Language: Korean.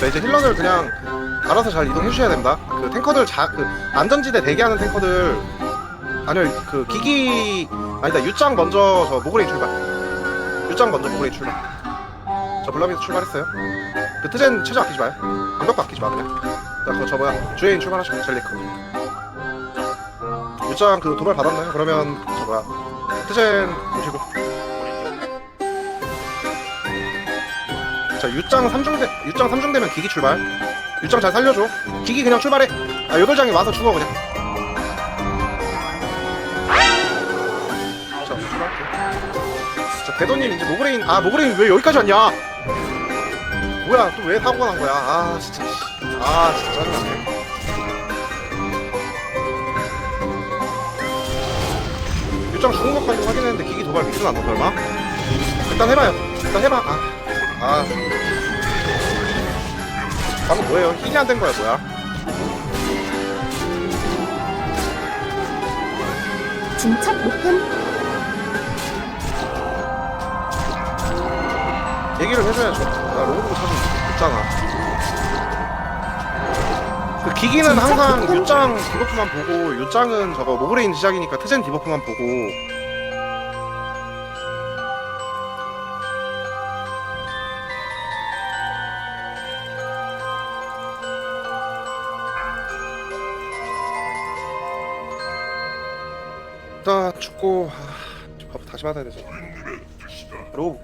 자 이제 힐러들 그냥 알아서 잘 이동해 주셔야 됩니다. 그 탱커들 자그 안전지대 대기하는 탱커들 아니요 그 기기 아니다 유짱 먼저 저 모그레인 출발. 유짱 먼저 모그레인 출발. 저 블라미스 출발했어요. 그 트젠 최저 아끼지 마요. 방벽도 아끼지 마 그냥. 자 그거 저 뭐야 주에인 출발하시고 젤리크. 유짱 그 도발 받았나요? 그러면 저 뭐야 트젠 보시고. 자 유짱 3중대 유짱 3중대면 기기 출발. 유짱 잘 살려줘. 기기 그냥 출발해. 아 요돌장이 와서 죽어 그냥. 자 출발할게. 자 대도님 이제 모그레인 아 모그레인 왜 여기까지 왔냐? 뭐야 또 왜 사고가 난 거야? 아 진짜 씨. 아 진짜 짜증나네. 유짱 죽은 것까지 확인했는데 기기 도발 미스 안나 설마? 일단 해봐요. 일단 해봐. 아, 아. 방금 뭐예요? 힐이 안 된 거야 뭐야? 진척 높음 얘기를 해줘야죠. 나 로봇 사진 있잖아. 그 기기는 항상 유짱 디버프만 보고 유짱은 저거 모그레인 시작이니까 트젠 디버프만 보고 일단 죽고 아, 밥 다시 받아야 되죠. 로봇